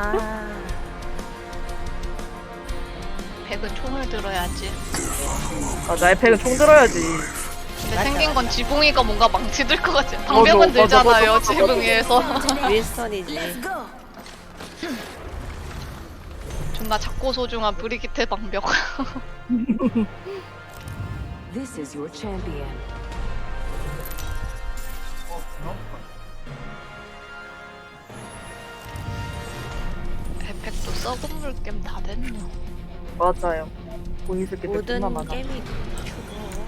아. 백은 총을 들어야지. 맞아 에펙은 총 들어야지 근데 생긴 건. 지붕이가 뭔가 망치 들 것 같아. 방벽은 맞아, 맞아, 들잖아요, 맞아, 맞아. 지붕위에서. 윌슨이지. 존나 작고 소중한 브리기테 방벽. This is your champion. 에펙 도 썩은 물겜 다 됐네. 맞아요 본인 새끼들 모든 존나 많아 게임이 그렇죠.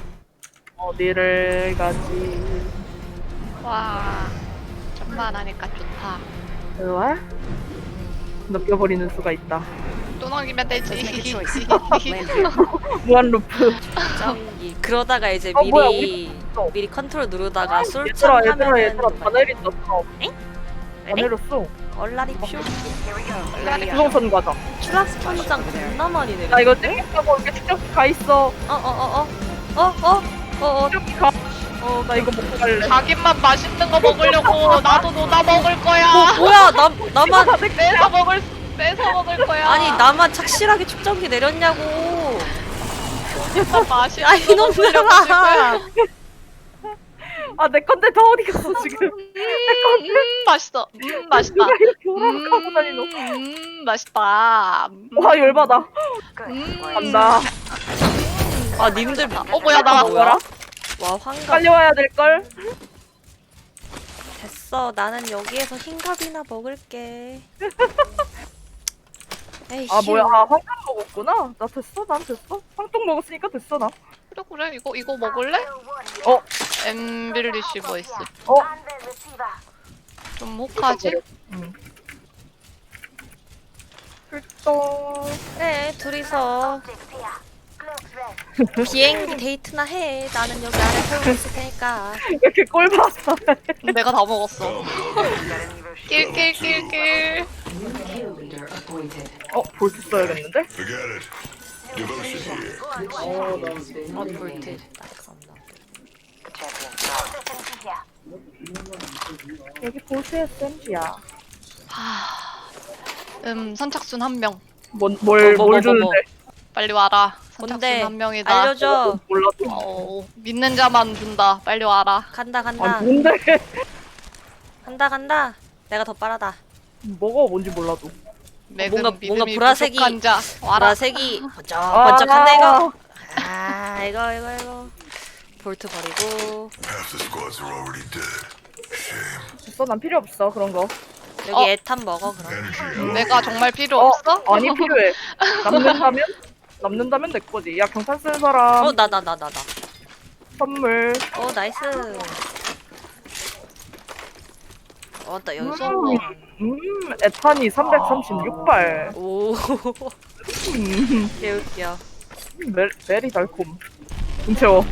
어디를 가지 와, 좀만 하니까 좋다. 으아 넘겨버리는 수가 있다 또 넘기면 되지. 무한 루프 점기. 그러다가 이제 어, 뭐야, 미리 또. 미리 컨트롤 누르다가 얘들아 솔참 얘들아 하면은 얘들아 다 내린 안 내렸어. 얼라리 퓨. 수성선 가자. 슈라스 편장 겁나 많이 내려. 나 이거 땡겨고 이렇게 축적 가 있어. 어어어어. 어어어어. 축적 가. 어, 나 이거 먹고 갈래. 자기만 맛있는 거 먹으려고 나도 노다 먹을 거야. 뭐, 야 나, 나만. 빼서 먹을, 빼서 먹을 거야. 아니, 나만 착실하게 축전기 내렸냐고. 맛이 아, 이놈들아. 아, 내 건데 다 어디 갔어, 지금. 음, 맛있어. 음, 맛있다. 누가 이렇게 오락하고 다니노. 음, 맛있다. 음, 와, 열받아. 음. 간다. 아 님들 어 뭐야 나 뭐야? 와 환갑 빨리 와야 될걸? 됐어. 나는 여기에서 흰갑이나 먹을게. 에이 아, 씨. 뭐야. 아, 황금 먹었구나. 나 됐어, 난 됐어. 황똥 먹었으니까 됐어, 나. 그래 그래 이거 이거 먹을래? 어, 엠빌리시 보이스 어. 좀 혹하지? 응. 출동. 그래 둘이서 비행기 데이트나 해. 나는 여기 아래 태우고 있을 테니까. 왜 이렇게 꼴받아. 내가 다 먹었어 낄낄낄낄. 어, 볼트 써야겠는데? Forget it. Devotion here. 어 볼트. 여기 볼트 SMG야. 음 선착순 한 명 뭔, 뭘, 뭐, 뭐, 뭘 뭐, 주는데? 뭐. 빨리 와라 선착순? 한 명이다 알려줘. 몰라도. 어, 믿는 자만 준다 빨리 와라 간다 간다. 아니, 뭔데? 간다 간다. 내가 더 빠르다. 뭐가 뭔지 몰라도. 매금 뭔가- 믿음이 뭔가 보라색이- 부족한 자 와라 보라색이 번쩍 번쩍한다 아. 이거. 아 이거 이거 이거. 볼트 버리고 Half the squads are already dead. Shame. 됐어, 난 필요 없어, 그런 거. 여기 어. 에탄 먹어 그럼. Energy up. 내가 정말 필요 어, 없어? 아니, 필요해. 남는다면? 남는다면 내 거지. 야, 경찰 쓰는 사람. 어 나 나 나 나 나. 선물. 어 나이스. 어나 여기 무서워 음, 에탄이 336발. 오 음, 개웃겨. 메, 메리 달콤. 공채워.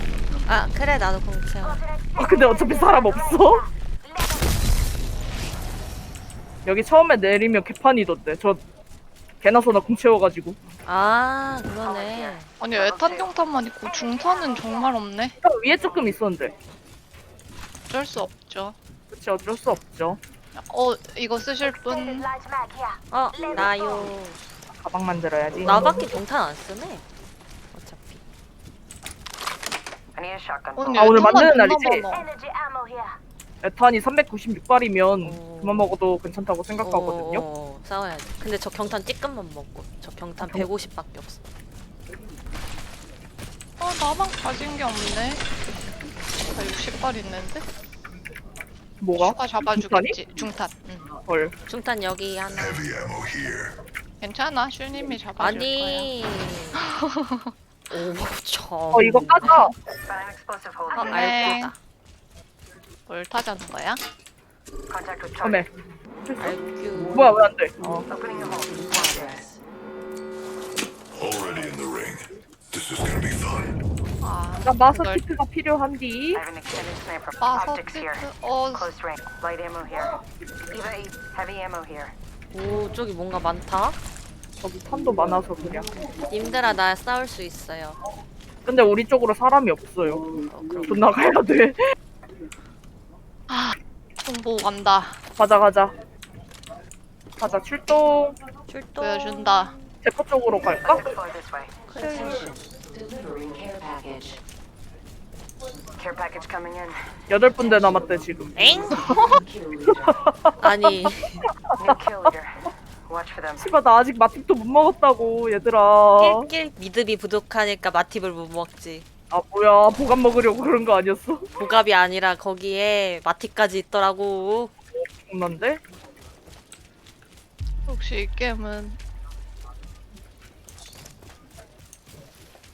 아 그래 나도 공채워. 아, 근데 어차피 사람 없어. 여기 처음에 내리면 개판이던데. 저 개나 소나 공 채워가지고. 아 그러네. 아니 애탄 경탄만 있고 중탄은 정말 없네 딱 위에 조금 있었는데. 어쩔 수 없죠 그치, 어쩔 수 없죠. 어 이거 쓰실 분 어 나요. 가방 만들어야지. 나밖에 경탄 안 쓰네. 어차피. 언니 아, 오늘 애탄만 만드는 날이지? 에탄이 396발이면 오. 그만 먹어도 괜찮다고 생각하거든요. 어, 어, 싸워야지. 근데 저 경탄 찌끔만 먹고 저 경탄 150밖에 없어. 어 나만 가진 게 없네 나 60발 있는데? 뭐가? 추가 잡아주겠지 중탄 응. 헐. 중탄 여기 하나. 괜찮아 슈님이 잡아줄 거야 아니. 오, 참. 어, 이거 까자. 어, 네. 알겠다. 뭘 타자는 거야? 어메. 알규. 뭐야, 왜 안 돼? 어. Progress. Already in the ring. This is gonna be fun. 아나 그걸 키트가 필요한디. I have an extended sniper 마서 optics 키트. 어 Close range. Light ammo here. Eva 8. Heavy ammo here. 오, 저기 뭔가 많다. 저기 탄도 많아서 그냥. 님들아, 나 싸울 수 있어요. 근데 우리 쪽으로 사람이 없어요. 어. 돈 나가야 돼. 정보 간다 가자, 가자. 가자 출동. 출동. 보여준다. 대포 쪽으로 갈까? Explore this way. Attention. Delivering care package. Care package coming in. 여덟 군데 남았대 지금. 엥? Kill leader. 아니 New kill leader. 씨발 나 아직 마팁도 못 먹었다고 얘들아. 낄낄 믿음이 부족하니까 마팁을 못 먹지. 아 뭐야 보관 먹으려고 그런 거 아니었어? 보갑이 아니라 거기에 마팁까지 있더라고. 장난데? 혹시 이 게임은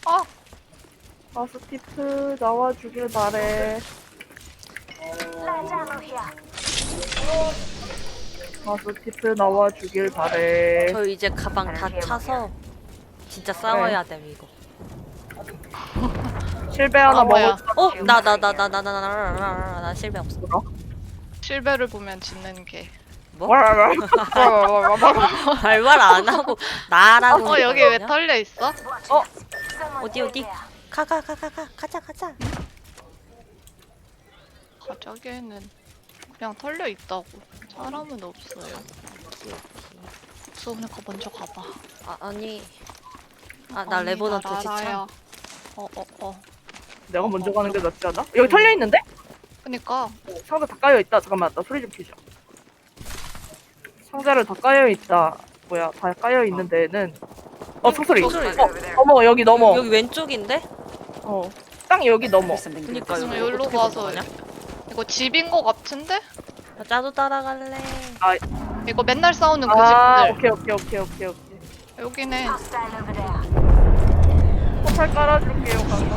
아 마스티프 나와주길 바래. 마스티프 나와주길 바래. 저 이제 가방 다 차서 진짜 싸워야 돼 이거. 실베 하나 아, 뭐야. 먹을 어? 나 나 나 나 나 나 나 나 나 실패 없어. 실베를 보면 짖는 개. 뭐? 발말 안 하고 나라고. 어 여기 왜? 털려 있어? 어디 어디? 가 가 가 가 가 가자 가자. 가자기에는 그냥 털려 있다고. 사람은 없어요. 수호니까 먼저 가봐. 아 아니. 아나 레버넌트 지참. 어 어 어. 내가 먼저 가는 게 낫지 않아? 여기 털려 있는데? 그니까 상자 다 까여 있다. 잠깐만, 나 소리 좀 키자. 상자를 다 까여 있다. 뭐야, 다 까여 있는 데는 어, 소리. 소리. 어, 넘어 여기 넘어. 여기 왼쪽인데? 어, 딱 여기 넘어. 그니까 여기로 어떻게 가서? 이거 집인 거 같 은데? 나 짜도 따라갈래. 이거 맨날 싸우는 그 아, 집들. 오케이, 오케이, 오케이, 오케이, 오케이. 여기네. 포탈 깔아줄게요, 강가.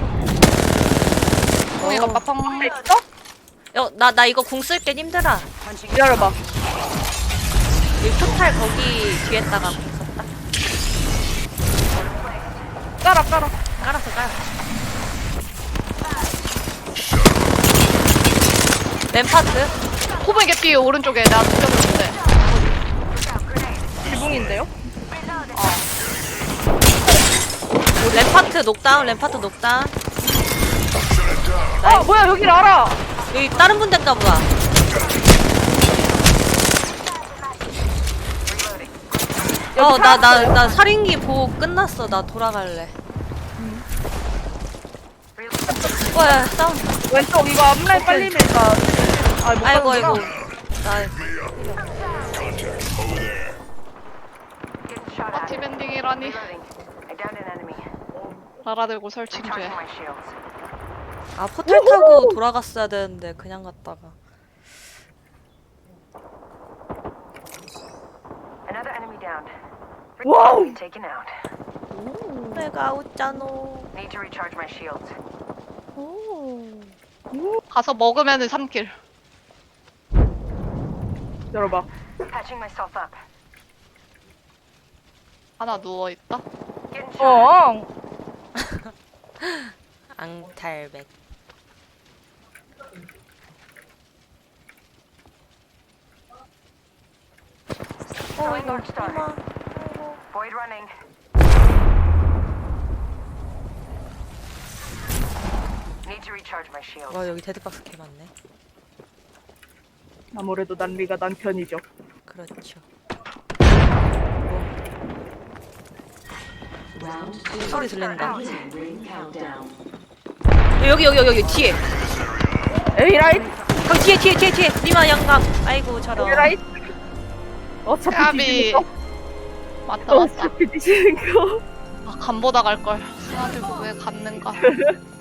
동이가 어. 빠팡. 있어? 야 나 나 이거 궁 쓸게 힘들어. 기다려봐. 이 포탈 거기 뒤에다가 갔다. 깔아, 깔아. 깔았어 깔았 어. 램파트? 호박 개피 오른쪽에 나 죽여줬는데. 지붕인데요? 램파트 녹다운 램파트 녹다운. 아, 뭐야, 여기를 알아. 여기 다른 분대인가 보다. 어, 나, 나, 나 살인기 보고 끝났어. 나 돌아갈래. 와, 야, 싸움. 왼쪽 이거 앞라인 빨리 밀자. 아, 못 아이고, 가는구나. 아이고. 나, Contact over there. Getting shot at. 마티 밴딩이라니. Reloading. I downed an enemy. 날아들고 설치인 죄. Charging my shields. 아, 포탈 타고 돌아갔어야 되는데, 그냥 갔다가. Another enemy downed. 와우. Taken out. 내가 웃잖아. Need to recharge my shields. 가서 먹으면은 3킬. 열어봐. Patching myself up. 하나 누워 있다. Getting shot. 어. 앙탈백. 어, 이거 North Star. 이마. Void running. Need to recharge my shields. 와, 여기 데드박스 개 많네. 아무래도 난리가 난 편이죠. 그렇죠. Round two. 소리 들린다. Beginning ring countdown. 여기, 여기, 여기, 여기, 뒤에. 에이라이트, 거기 뒤에, 뒤에, 뒤에, 뒤에. 니마 양감. 아이고, 저런. 에이라이트. 어차피 까비. 뒤지는 거. 맞다 맞다. 어차피 뒤지는 거. 아 간 보다 갈 걸. 하나 들고 왜 갔는가.